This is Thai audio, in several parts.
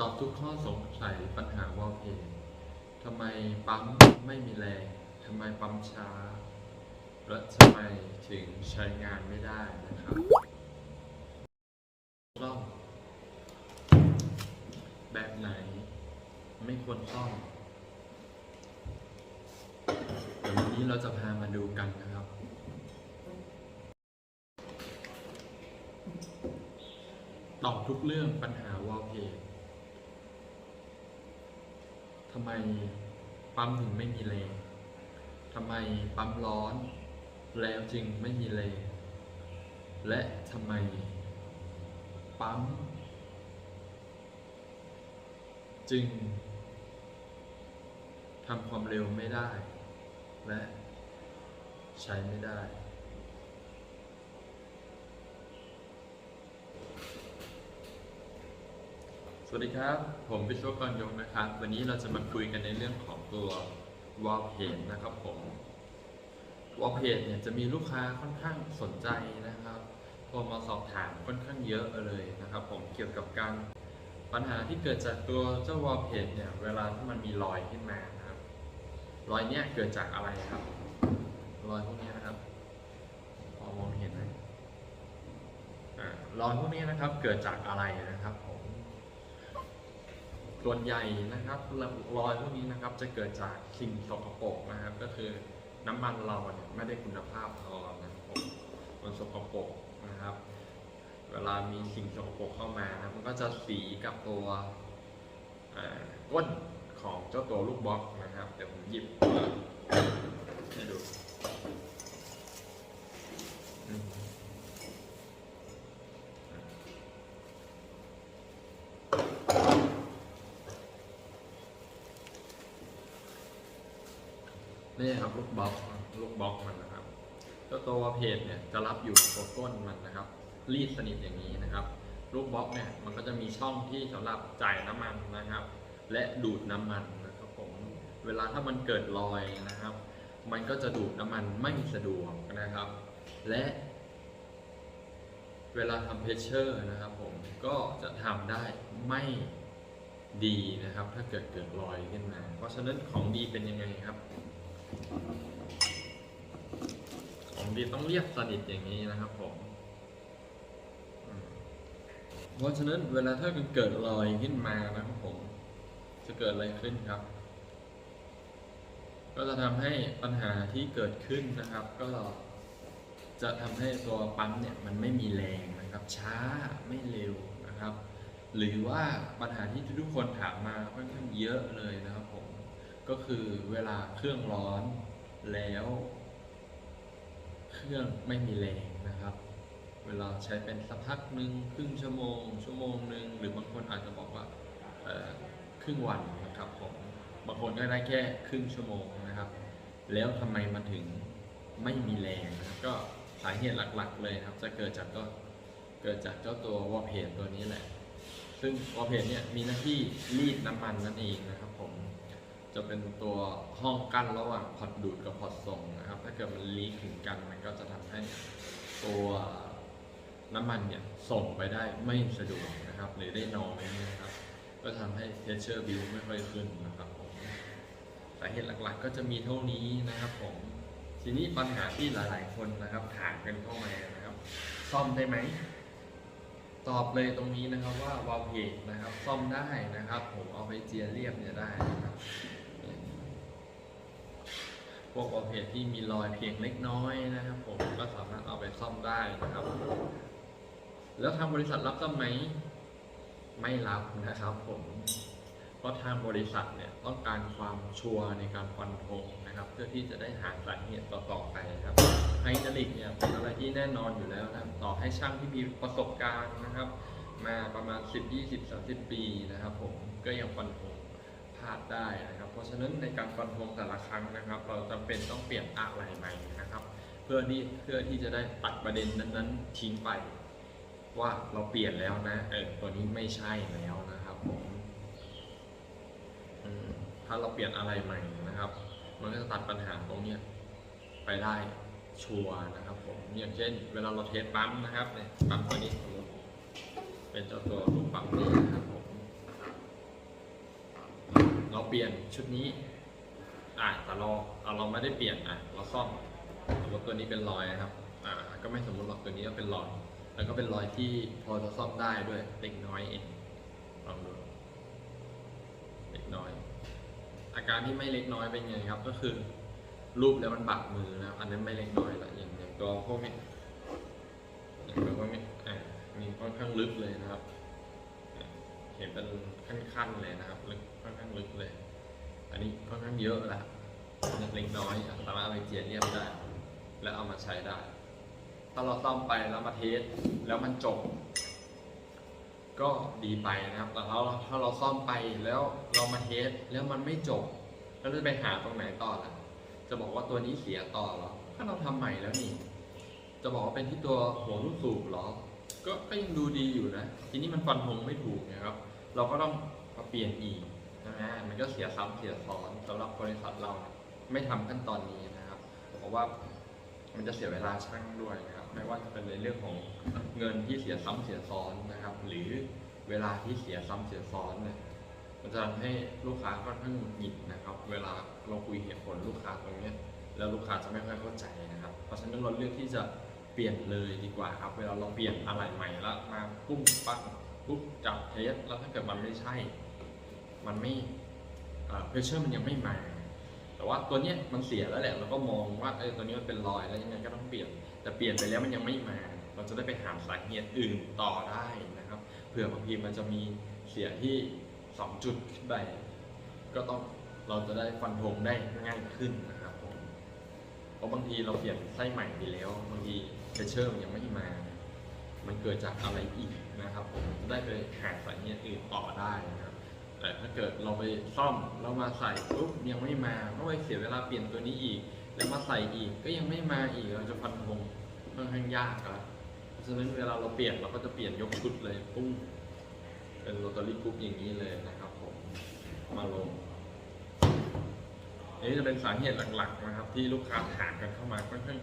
ตอบทุกข้อสงสัยปัญหาวอลเพจทำไมปั๊มไม่มีแรง ทำไมปั๊มช้า และทำไมถึงใช้งานไม่ได้นะครับซ่อมแบบไหนไม่ควรซ่อมเดี๋ยววันนี้เราจะพามาดูกันนะครับตอบทุกเรื่องปัญหาวอลเพจทำ ไมปั๊มถึงไม่มีแรงทำไมปั๊มร้อน แล้วจึงไม่มีแรงและทำไม ปั๊ม จึงทำความเร็วไม่ได้ และใช้ไม่ได้ วัสดีครับ ผมวิศวกรยงนะครับ วันนี้เราจะมาคุยกันในเรื่องของตัววอลเพจนะครับผมวอลเพจเนี่ยจะมีลูกค้าค่อนข้างสนใจนะครับโทรมาสอบถามค่อนข้างเยอะเลยนะครับ ผมเกี่ยวกับการปัญหาที่เกิดจากตัวเจ้าวอลเพจเนี่ยเวลาที่มันมีรอยขึ้นมานะครับ รอยเนี้ยเกิดจากอะไรครับ รอยพวกนี้นะครับพอมองเห็นไหมอ่ารอยพวกนี้นะครับเกิดจากอะไรนะครับผม ส่วนใหญ่นะครับรอยพวกนี้นะครับจะเกิดจากสิ่งสกปรกนะครับ ก็คือน้ำมันเราเนี่ยไม่ได้คุณภาพพอนะครับผมมันสกปรกนะครับ เวลามีสิ่งสกปรกเข้ามานะมันก็จะสีกับตัวก้นของเจ้าตัวลูกบล็อกนะครับ เดี๋ยวผมหยิบมาให้ดูอืม นี่ครับลูกบล็อกลูกบล็อกมันนะครับเจ้าตัวเพจเนี่ยจะรับอยู่ตัวก้นมันนะครับ รีดสนิทอย่างนี้นะครับลูกบล็อกเนี่ยมันก็จะมีช่องที่สำหรับจ่ายน้ำมันนะครับ และดูดน้ำมันนะครับผมเวลาถ้ามันเกิดรอยนะครับ มันก็จะดูดน้ำมันไม่สะดวกนะครับ และ เวลาทำเพชเชอร์นะครับ ผมก็จะทำได้ไม่ดีนะครับ ถ้าเกิดเกิดรอยขึ้นมา เพราะฉะนั้นของดีเป็นยังไงครับ ของดีต้องเรียบสนิทอย่างนี้นะครับผมเพราะฉะนั้นเวลาถ้ามันเกิดรอยขึ้นมานะครับผม จะเกิดอะไรขึ้นครับ ก็จะทำให้ปัญหาที่เกิดขึ้นนะครับ ก็จะทำให้ตัวปั๊มเนี่ยมันไม่มีแรงนะครับ ช้าไม่เร็วนะครับ หรือว่าปัญหาที่ทุกคนถามมาค่อนข้างเยอะเลยนะครับผม ก็คือเวลาเครื่องร้อนแล้ว เครื่องไม่มีแรงนะครับ เวลาใช้เป็นสักพักหนึ่งครึ่งชั่วโมง ชั่วโมงหนึ่งหรือบางคนอาจจะบอกว่าครึ่งวันนะครับผมบางคนก็ได้แค่ครึ่งชั่วโมงนะครับ แล้วทำไมมันถึงไม่มีแรงนะรก็สาเหตุหลักๆเลยครับ จะเกิดจากก็เกิดจากเจ้าตัววอลเพจตัวนี้แหละ ซึ่งวอลเพจเนี่ยมีหน้าที่รีดน้ำมันนั่นเองนะครับ จะเป็นตัวห้องกั้นระหว่างพอร์ตดูดกับพอร์ตส่งนะครับ ถ้าเกิดมันลีกถึงกันมันก็จะทำให้ตัวน้ำมันเนี่ยส่งไปได้ไม่สะดวกนะครับหรือได้น้อยนะครับ ก็ทำให้เทเชอร์บิลไม่ค่อยขึ้นนะครับผมสาเหตุหลักๆ ก็จะมีเท่านี้นะครับผมทีนี้ปัญหาที่หลาย ๆ คนนะครับถามกันเข้ามานะครับ ซ่อมได้ไหมตอบเลยตรงนี้นะครับว่าวาลเพจนะครับ ซ่อมได้นะครับ ผมเอาไปเจียเรียบเนี่ยได้นะครับ พวกวาลเพจที่มีรอยเพียงเล็กน้อยนะครับ ผมก็สามารถเอาไปซ่อมได้นะครับ แล้วทางบริษัทรับซ่อมไหมไม่รับนะครับ ผมเพราะทางบริษัทเนี่ยต้องการความชัวร์ในการฟันธงนะครับ เพื่อที่จะได้หาสาเหตุต่อๆไปครับไฮดรอลิกเนี่ยเป็นอะไรที่แน่นอนอยู่แล้วนะครับต่อให้ช่างที่มีประสบการณ์นะครับ มาประมาณ 10 20 30 ปีนะครับ ผมก็ยังฟันธง ลาดได้นะครับ เพราะฉะนั้นในการฟันธงแต่ละครั้งนะครับ เราจำเป็นต้องเปลี่ยนอะไรใหม่นะครับ เพื่อที่เพื่อที่จะได้ตัดประเด็นนั้นๆทิ้งไป ว่าเราเปลี่ยนแล้วนะเออตัวนี้ไม่ใช่แล้วนะครับผมถ้าเราเปลี่ยนอะไรใหม่นะครับ มันก็จะตัดปัญหาตรงนี้ไปได้ชัวร์นะครับผมอย่างเช่น เวลาเราเทสปั๊มนะครับเนี่ยปั๊มตัวนี้เป็นเจ้าตัวลูกปั๊มนี้นะครับ เปลี่ยนชุดนี้ อะแต่เราเราเราไม่ได้เปลี่ยนอะเราซ่อมสมมติตัวนี้เป็นรอยนะครับ อ่า ก็ไม่สมมติหรอกตัวนี้ก็เป็นรอย แล้วก็เป็นรอยที่พอจะซ่อมได้ด้วยเล็กน้อยเองลองดูเล็กน้อย อาการที่ไม่เล็กน้อยเป็นไงครับ ก็คือ รูปแล้วมันบาดมือนะครับอันนั้นไม่เล็กน้อยละอย่างอย่างตัวพวกนี้อย่างตัวพวกนี้อะมีค่อนข้างลึกเลยนะครับ เห็นเป็นขั้นๆเลยนะครับลึก ค่อนข้างลึกเลย อันนี้ค่อนข้างเยอะละเล็กน้อยสามารถเอาไปเจียเรียบได้ แล้วเอามาใช้ได้ ถ้าเราซ่อมไปแล้วมาเทสแล้วมันจบ ก็ดีไปนะครับ แต่ถ้าเราถ้าเราซ่อมไปแล้วเรามาเทสแล้วมันไม่จบ แล้วจะไปหาตรงไหนต่อล่ะ จะบอกว่าตัวนี้เสียต่อหรอถ้าเราทำใหม่แล้วนี่ จะบอกว่าเป็นที่ตัวหัวลูกสูบหรอ ก็ก็ยังดูดีอยู่นะ ทีนี้มันฟันธงไม่ถูกนะครับ เราก็ต้องมาเปลี่ยนอีก ช่ไหมมันก็เสียซ้ำเสียซ้อนสำหรับบริษัทเราไม่ทำขั้นตอนนี้นะครับเพราะว่ามันจะเสียเวลาช่างด้วยนะครับไม่ว่าจะเป็นในเรื่องของเงินที่เสียซ้ำเสียซ้อนนะครับ หรือเวลาที่เสียซ้ำเสียซ้อนเนี่ยมันจะทำให้ลูกค้าค่อนข้างหงุดหงิดนะครับ เวลาเราคุยเหตุผลลูกค้าตรงเนี้ยแล้วลูกค้าจะไม่ค่อยเข้าใจนะครับ เพราะฉะนั้นเราเลือกที่จะเปลี่ยนเลยดีกว่าครับ เวลาเราเปลี่ยนอะไรใหม่แล้วมาปุ้มปั้งปุ๊บจับเทสแล้วถ้าเกิดมันไม่ใช่ มันไม่เพรสเชอร์มันยังไม่มา แต่ว่าตัวเนี้ยมันเสียแล้วแหละเราก็มองว่าเออตัวนี้มันเป็นรอยแล้วยังไงก็ต้องเปลี่ยน แต่เปลี่ยนไปแล้วมันยังไม่มา เราจะได้ไปหาสาเหตุอื่นต่อได้นะครับ เผื่อบางทีมันจะมีเสียที่สองจุดขึ้นไปก็ต้องเราจะได้ฟันธงได้ง่ายขึ้นนะครับผม เพราะบางทีเราเปลี่ยนไส้ใหม่ไปแล้วบางทีเพชเชอร์มันยังไม่มา มันเกิดจากอะไรอีกนะครับผมจะได้ไปหาสาเหตุอื่นต่อได้นะ แต่ถ้าเกิดเราไปซ่อมแล้วมาใส่ปุ๊บยังไม่มาก็ไปเสียเวลาเปลี่ยนตัวนี้อีก แล้วมาใส่อีกก็ยังไม่มาอีกเราจะฟันธงค่อนข้างยากครับเพราะฉะนั้นเวลาเราเปลี่ยนเราก็จะเปลี่ยนยกชุดเลยปุ้งเป็นโรตารี่กรุ๊ปอย่างนี้เลยนะครับผมมาลงอันนี้จะเป็นสาเหตุหลักๆนะครับ ที่ลูกค้าถามกันเข้ามาค่อนข้าง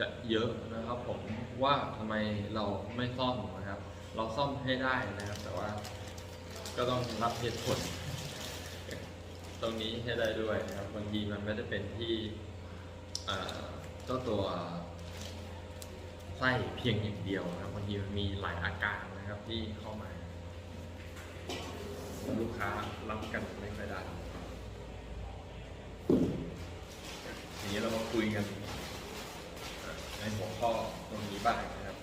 จะเยอะนะครับผมว่าทำไมเราไม่ซ่อมนะครับ เราซ่อมให้ได้นะครับ แต่ว่า ก็ต้องรับเหตุผล ตรงนี้ให้ได้ด้วยนะครับบางทีมันไม่ได้เป็นที่เจ้าตัวไส้เพียงอย่างเดียวนะครับบางทีมันมีหลายอาการนะครับที่เข้ามา ลูกค้ารับกันไม่ค่อยได้ทีนี้เรามาคุยกันในหัวข้อตรงนี้บ้างนะครับ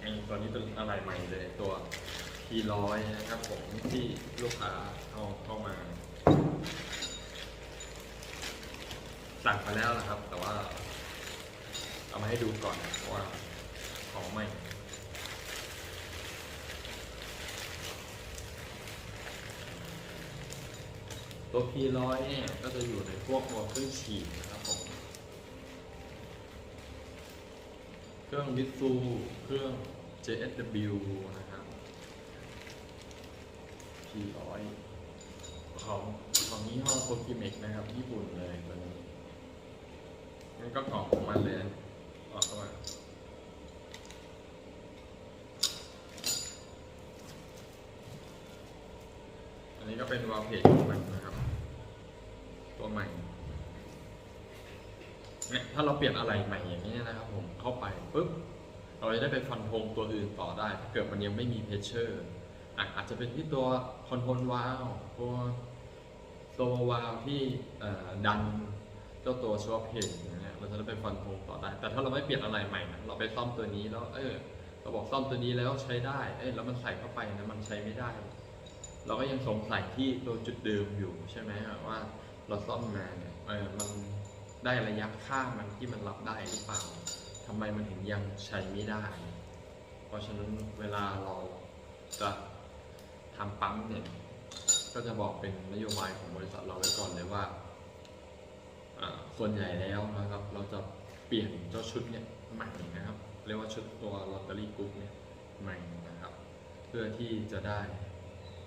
นี่ ตัวนี้เป็นอะไรใหม่เลยตัว T100 นะครับผมที่ลูกค้าเอาเข้ามา สั่งมาแล้วนะครับ แต่ว่า เอามาให้ดูก่อนเพราะว่าของใหม่ตัว P100 เนี่ยก็จะอยู่ในพวกหัวเครื่องฉีดนะครับผมเครื่องวิซูเครื่อง JSW นะครับ P100 ของของยี่ห้อโ o กิเมกนะครับ ญี่ปุ่นเลยตัวนี้นี่ก็ของของมันเลยออกเข้ามาอันนี้ก็เป็นวอลเพจของมันนะครับ ตัวใหม่เนี่ยถ้าเราเปลี่ยนอะไรใหม่อย่างนี้นะครับผมเข้าไปปุ๊บ เราจะได้ไปฟันธงตัวอื่นต่อได้ถ้าเกิดมันยังไม่มีเพชเชอร์อะอาจจะเป็นที่ตัวคอนโทรลวาลตัวตัววาลที่ดันเจ้าตัวชัวเพจอย่างเงี้ยเราจะได้ไปฟันธงต่อได้ แต่ถ้าเราไม่เปลี่ยนอะไรใหม่นะเราไปซ่อมตัวนี้แล้วเออเราบอกซ่อมตัวนี้แล้วใช้ได้ เอ้ยแล้วมันใส่เข้าไปนะมันใช้ไม่ได้ เราก็ยังสงสัยที่ตัวจุดเดิมอยู่ใช่ไหมว่าเราซ่อมมาเนี่ยเออมันได้ระยะค่ามันที่มันรับได้หรือเปล่า ทำไมมันถึงยังใช้ไม่ได้ เพราะฉะนั้นเวลาเราจะทำปั๊มเนี่ยก็จะบอกเป็นนโยบายของบริษัทเราไว้ก่อนเลยว่าส่วนใหญ่แล้วนะครับ เราจะเปลี่ยนเจ้าชุดเนี่ยใหม่นะครับ เรียกว่าชุดตัวลอตเตอรี่กรุ๊ปเนี่ยใหม่นะครับ เพื่อที่จะได้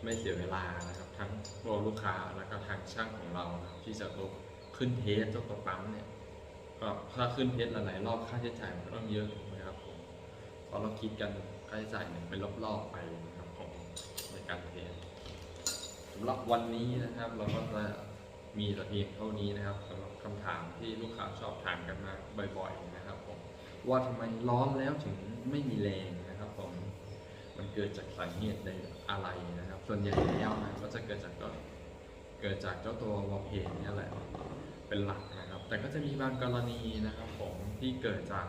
ไม่เสียเวลานะครับ ทั้งตัวลูกค้าแล้วก็ทางช่างของเราที่จะลดขึ้นเทสเจ้าตัวปั๊มเนี่ย ก็ถ้าขึ้นเทสหลายๆรอบค่าใช้จ่ายมันก็ต้องเยอะถูกไหมครับผมพอเราคิดกันค่าใช้จ่ายเนี่ยเป็นรอบๆไปนะครับของในการเทสสำหรับวันนี้นะครับ เราก็จะมีแต่เพียงเท่านี้นะครับสำหรับคำถามที่ลูกค้าชอบถามกันมาบ่อย ๆนะครับผมว่าทำไมร้อนแล้วถึงไม่มีแรงนะครับผมมันเกิดจากสาเหตุใดอะไรนะครับ ส่วนใหญ่แล้วนะก็จะเกิดจากก็เกิดจากเจ้าตัววอลเพนนี่แหละเป็นหลักนะ แต่ก็จะมีบางกรณีนะครับผมที่เกิดจาก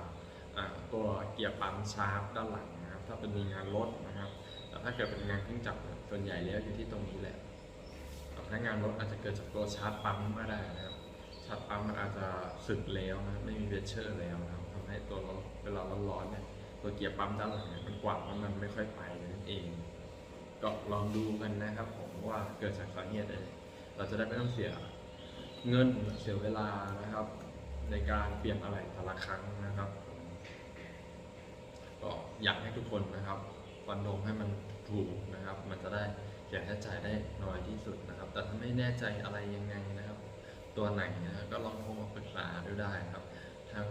ตัวเกียร์ปั๊มชาร์ปด้านหลังนะครับ ถ้าเป็นงานรถนะครับแต่ถ้าเกิดเป็นงานเครื่องจักรส่วนใหญ่แล้วอยู่ที่ตรงนี้แหละแต่ถ้างานรถอาจจะเกิดจากตัวชาร์จปั๊มก็ได้นะครับ ชาร์จปั๊มมันอาจจะสึกแล้วนะครับไม่มีเพชเชอร์แล้วนะครับทำให้ตัวรถเวลาร้อนๆเนี่ยตัวเกียร์ปั๊มด้านหลังเนี่ยมันกวาดมันไม่ค่อยไปนั่นเอง ก็ลองดูกันนะครับผมว่าเกิดจากสาเหตุอะไรเราจะได้ไม่ต้องเสีย เงินเสียเวลานะครับ ในการเปลี่ยนอะไรแต่ละครั้งนะครับ ก็อยากให้ทุกคนนะครับฟันธงให้มันถูกนะครับ มันจะได้เสียค่าใช้จ่ายได้น้อยที่สุดนะครับ แต่ถ้าไม่แน่ใจอะไรยังไงนะครับ ตัวไหนนะก็ลองโทรมาปรึกษาดูได้ครับทาง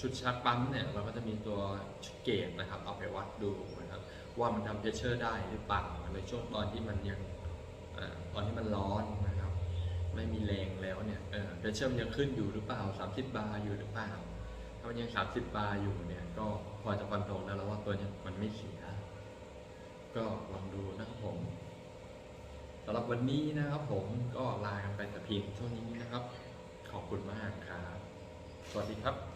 ชุดชาร์จปั๊มเนี่ยเราก็จะมีตัวชุดเกจนะครับเอาไปวัดดูนะครับว่ามันทำเพชเชอร์ได้หรือเปล่าในช่วงตอนที่มันยังอตอนที่มันร้อนนะ ไม่มีแรงแล้วเนี่ยเพชเชอร์มันยังขึ้นอยู่หรือเปล่า 30 บาร์อยู่หรือเปล่า ถ้ามันยัง 30 บาร์อยู่เนี่ยก็พอจะฟันธงได้แล้วว่าตัวเนี้ยมันไม่เสีย ก็ลองดูนะครับผมสำหรับวันนี้นะครับผมก็ลากันไปแต่เพียงเท่านี้นะครับ ขอบคุณมากครับ สวัสดีครับ